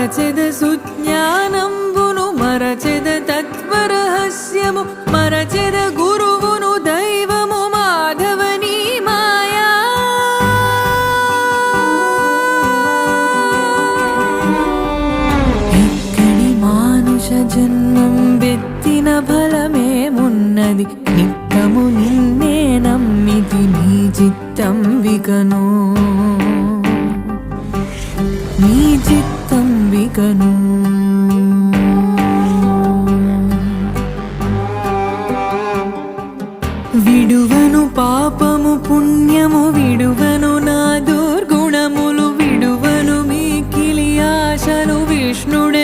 మరచెద సుజ్ఞానంబును మరచెద తత్వరహస్యము మరచెద గురువును దైవము మాధవని మాయా. ఎక్కడి మానుష జన్మం వెత్తిన ఫలమేమున్నది నిత్తము నిన్నే నమ్మితి నీ చిత్తం వికను. విడువను పాపము పుణ్యము విడువను నా దుర్గుణములు విడువను మీకిలి ఆశలు విష్ణుడే